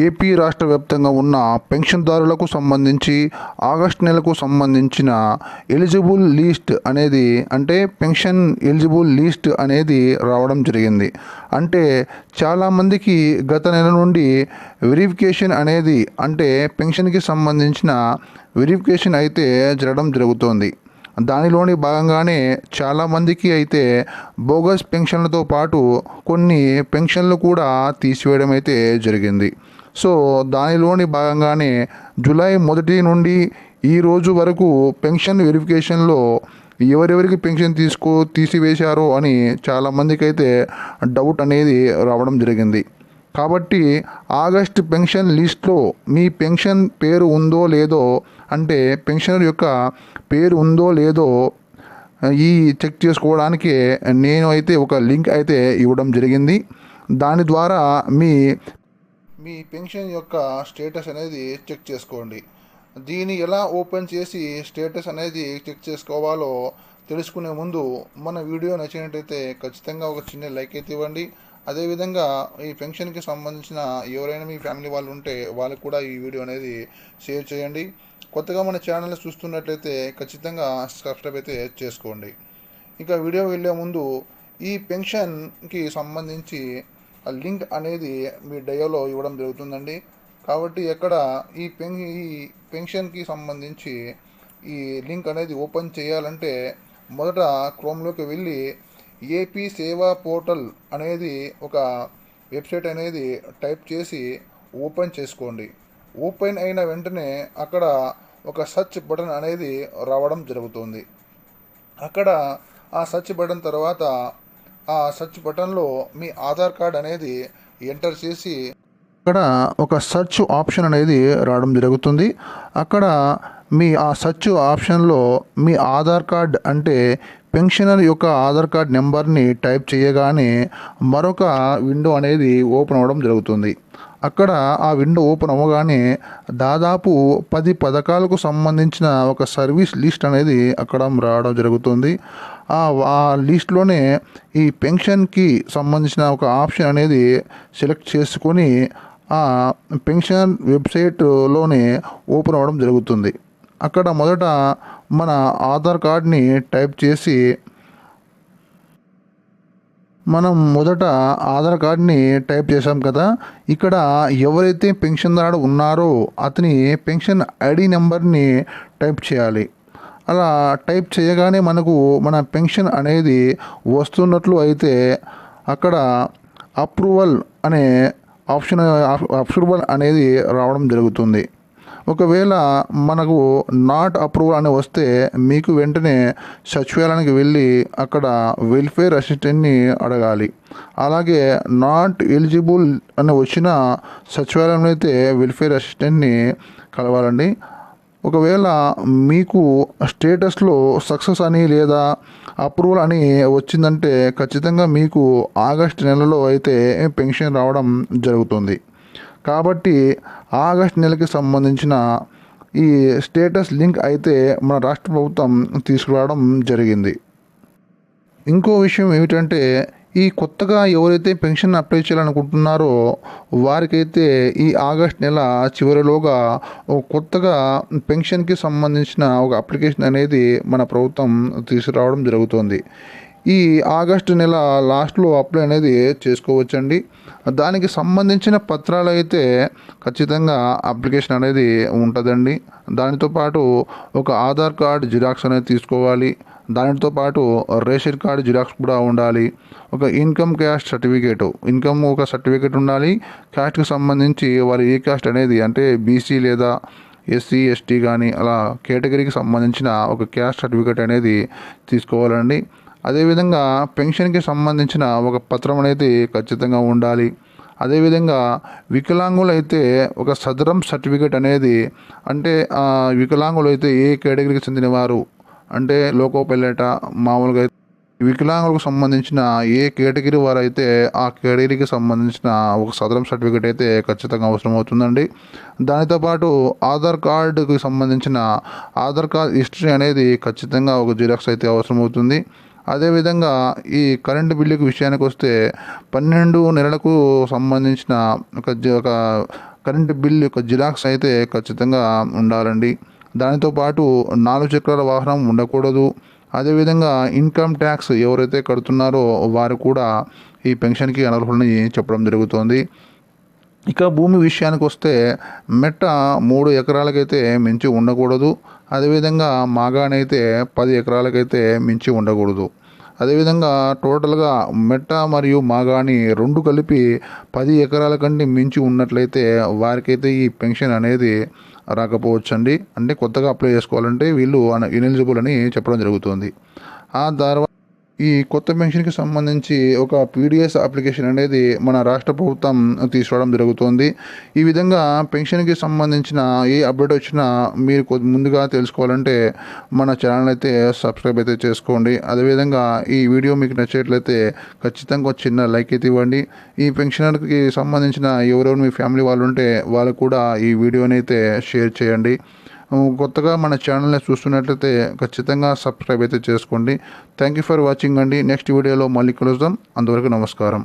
AP రాష్ట్ర వ్యాప్తంగా ఉన్న పెన్షన్దారులకు సంబంధించి ఆగస్టు నెలకు సంబంధించిన ఎలిజిబుల్ లిస్ట్ అనేది అంటే పెన్షన్ ఎలిజిబుల్ లిస్ట్ అనేది రావడం జరిగింది. అంటే చాలామందికి గత నెల నుండి వెరిఫికేషన్ అనేది అంటే పెన్షన్కి సంబంధించిన వెరిఫికేషన్ అయితే జరగడం జరుగుతోంది. దానిలోని భాగంగానే చాలామందికి అయితే బోగస్ పెన్షన్లతో పాటు కొన్ని పెన్షన్లు కూడా తీసివేయడం అయితే జరిగింది. సో దానిలోని భాగంగానే జూలై మొదటి నుండి ఈ రోజు వరకు పెన్షన్ వెరిఫికేషన్లో ఎవరెవరికి పెన్షన్ తీసుకో తీసివేశారో అని చాలామందికి అయితే డౌట్ అనేది రావడం జరిగింది. కాబట్టి ఆగస్ట్ పెన్షన్ లిస్ట్లో మీ పెన్షన్ పేరు ఉందో లేదో అంటే పెన్షనర్ యొక్క పేరు ఉందో లేదో ఈ చెక్ చేసుకోవడానికి నేను అయితే ఒక లింక్ అయితే ఇవ్వడం జరిగింది. దాని ద్వారా మీ మీ పెన్షన్ యొక్క స్టేటస్ అనేది చెక్ చేసుకోండి. దీన్ని ఎలా ఓపెన్ చేసి స్టేటస్ అనేది చెక్ చేసుకోవాలో తెలుసుకునే ముందు మన వీడియో నచ్చినట్టయితే ఖచ్చితంగా ఒక చిన్న లైక్ అయితే ఇవ్వండి. అదేవిధంగా ఈ పెన్షన్కి సంబంధించిన ఎవరైనా మీ ఫ్యామిలీ వాళ్ళు ఉంటే వాళ్ళకి కూడా ఈ వీడియో అనేది షేర్ చేయండి. కొత్తగా మన ఛానల్ చూస్తున్నట్లయితే ఖచ్చితంగా సబ్స్క్రైబ్ అయితే చేసుకోండి. ఇంకా వీడియో వెళ్ళే ముందు ఈ పెన్షన్కి సంబంధించి ఆ లింక్ అనేది మీ డయోలో ఇవ్వడం జరుగుతుందండి. కాబట్టి ఎక్కడ ఈ పెన్ ఈ పెన్షన్కి సంబంధించి ఈ లింక్ అనేది ఓపెన్ చేయాలంటే మొదట క్రోమ్లోకి వెళ్ళి ఏపీ సేవా పోర్టల్ అనేది ఒక వెబ్సైట్ అనేది టైప్ చేసి ఓపెన్ చేసుకోండి. ఓపెన్ అయిన వెంటనే అక్కడ ఒక సర్చ్ బటన్ అనేది రావడం జరుగుతుంది. అక్కడ ఆ సర్చ్ బటన్ తర్వాత ఆ సర్చ్ బటన్లో మీ ఆధార్ కార్డ్ అనేది ఎంటర్ చేసి అక్కడ ఒక సర్చ్ ఆప్షన్ అనేది రావడం జరుగుతుంది. అక్కడ మీ ఆ సర్చ్ ఆప్షన్లో మీ ఆధార్ కార్డ్ అంటే పెన్షనర్ యొక్క ఆధార్ కార్డ్ నెంబర్ని టైప్ చేయగానే మరొక విండో అనేది ఓపెన్ అవ్వడం జరుగుతుంది. అక్కడ ఆ విండో ఓపెన్ అవ్వగానే దాదాపు పది పథకాలకు సంబంధించిన ఒక సర్వీస్ లిస్ట్ అనేది అక్కడ రావడం జరుగుతుంది. ఆ లిస్ట్లోనే ఈ పెన్షన్కి సంబంధించిన ఒక ఆప్షన్ అనేది సెలెక్ట్ చేసుకొని ఆ పెన్షన్ వెబ్సైట్లోనే ఓపెన్ అవ్వడం జరుగుతుంది. అక్కడ మొదట మన ఆధార్ కార్డ్ని టైప్ చేసి మనం మొదట ఆధార్ కార్డ్ని టైప్ చేసాం కదా ఇక్కడ ఎవరైతే పెన్షన్దారుడు ఉన్నారో అతని పెన్షన్ ఐడి నెంబర్ని టైప్ చేయాలి. అలా టైప్ చేయగానే మనకు మన పెన్షన్ అనేది వస్తున్నట్లు అయితే అక్కడ అప్రూవల్ అనే ఆప్షన్ అప్రూవల్ అనేది రావడం జరుగుతుంది. ఒకవేళ మనకు నాట్ అప్రూవల్ అని వస్తే మీకు వెంటనే సచివాలయానికి వెళ్ళి అక్కడ వెల్ఫేర్ అసిస్టెంట్ని అడగాలి. అలాగే నాట్ ఎలిజిబుల్ అని వచ్చిన సచివాలయంలో అయితే వెల్ఫేర్ అసిస్టెంట్ని కలవాలండి. ఒకవేళ మీకు స్టేటస్లో సక్సెస్ అని లేదా అప్రూవల్ అని వచ్చిందంటే ఖచ్చితంగా మీకు ఆగస్ట్ నెలలో అయితే పెన్షన్ రావడం జరుగుతుంది. కాబట్టి ఆగస్ట్ నెలకి సంబంధించిన ఈ స్టేటస్ లింక్ అయితే మన రాష్ట్ర ప్రభుత్వం తీసుకురావడం జరిగింది. ఇంకో విషయం ఏమిటంటే ఈ కొత్తగా ఎవరైతే పెన్షన్ అప్లై చేయాలనుకుంటున్నారో వారికైతే ఈ ఆగస్ట్ నెల చివరిలోగా ఒక కొత్తగా పెన్షన్కి సంబంధించిన ఒక అప్లికేషన్ అనేది మన ప్రభుత్వం తీసుకురావడం జరుగుతుంది. ఈ ఆగస్టు నెల లాస్ట్లో అప్లై అనేది చేసుకోవచ్చండి. దానికి సంబంధించిన పత్రాలు అయితే ఖచ్చితంగా అప్లికేషన్ అనేది ఉంటుందండి. దానితో పాటు ఒక ఆధార్ కార్డ్ జిరాక్స్ అనేది తీసుకోవాలి. దానితో పాటు రేషన్ కార్డు జిరాక్స్ కూడా ఉండాలి. ఒక ఇన్కమ్ క్యాస్ట్ సర్టిఫికేట్ ఇన్కమ్ ఒక సర్టిఫికేట్ ఉండాలి. క్యాస్ట్కి సంబంధించి వారి ఏ క్యాస్ట్ అనేది అంటే బీసీ లేదా ఎస్సీ ఎస్టీ కానీ అలా కేటగిరీకి సంబంధించిన ఒక క్యాస్ట్ సర్టిఫికేట్ అనేది తీసుకోవాలండి. అదేవిధంగా పెన్షన్కి సంబంధించిన ఒక పత్రం అనేది ఖచ్చితంగా ఉండాలి. అదేవిధంగా వికలాంగులు అయితే ఒక సదరం సర్టిఫికేట్ అనేది అంటే వికలాంగులు అయితే ఏ కేటగిరీకి చెందినవారు? అంటే లోకోపల్లెట మామూలుగా వికలాంగులకు సంబంధించిన ఏ కేటగిరీ వారు అయితే ఆ కేటగిరీకి సంబంధించిన ఒక సదరం సర్టిఫికేట్ అయితే ఖచ్చితంగా అవసరం అవుతుందండి దానితో పాటు ఆధార్ కార్డుకి సంబంధించిన ఆధార్ కార్డ్ హిస్టరీ అనేది ఖచ్చితంగా ఒక జిరాక్స్ అయితే అవసరం అవుతుంది అదేవిధంగా ఈ కరెంటు బిల్లుకి విషయానికి వస్తే పన్నెండు నెలలకు సంబంధించిన ఒక ఒక కరెంటు బిల్లు యొక్క జిరాక్స్ అయితే ఖచ్చితంగా ఉండాలండి. దానితో పాటు నాలుగు చక్రాల వాహనం ఉండకూడదు. అదేవిధంగా ఇన్కమ్ ట్యాక్స్ ఎవరైతే కడుతున్నారో వారు కూడా ఈ పెన్షన్కి అనర్హులని చెప్పడం జరుగుతోంది. ఇక భూమి విషయానికి వస్తే మెట్ట మూడు ఎకరాలకైతే మించి ఉండకూడదు. అదేవిధంగా మాగానైతే పది ఎకరాలకైతే మించి ఉండకూడదు. అదేవిధంగా టోటల్గా మెట్ట మరియు మాగాని రెండు కలిపి పది ఎకరాల కంటే మించి ఉన్నట్లయితే వారికైతే ఈ పెన్షన్ అనేది రాకపోవచ్చండి. అంటే కొత్తగా అప్లై చేసుకోవాలంటే వీళ్ళు ఇనెలిజిబుల్ అని చెప్పడం జరుగుతుంది. ఆ తర్వాత ఈ కొత్త పెన్షన్కి సంబంధించి ఒక పీడిఎస్ అప్లికేషన్ అనేది మన రాష్ట్ర ప్రభుత్వం తీసుకురావడం జరుగుతుంది. ఈ విధంగా పెన్షన్కి సంబంధించిన ఏ అప్డేట్ వచ్చినా మీరు కొద్ది ముందుగా తెలుసుకోవాలంటే మన ఛానల్ అయితే సబ్స్క్రైబ్ అయితే చేసుకోండి. అదేవిధంగా ఈ వీడియో మీకు నచ్చేట్లయితే ఖచ్చితంగా ఒక చిన్న లైక్ అయితే ఇవ్వండి. ఈ పెన్షనర్కి సంబంధించిన ఎవరెవరు మీ ఫ్యామిలీ వాళ్ళు ఉంటే వాళ్ళు కూడా ఈ వీడియోని అయితే షేర్ చేయండి. కొత్తగా మన ఛానల్ని చూస్తున్నట్లయితే ఖచ్చితంగా సబ్స్క్రైబ్ అయితే చేసుకోండి. థ్యాంక్ యూ ఫర్ వాచింగ్ అండి. నెక్స్ట్ వీడియోలో మళ్ళీ కలుద్దాం. అంతవరకు నమస్కారం.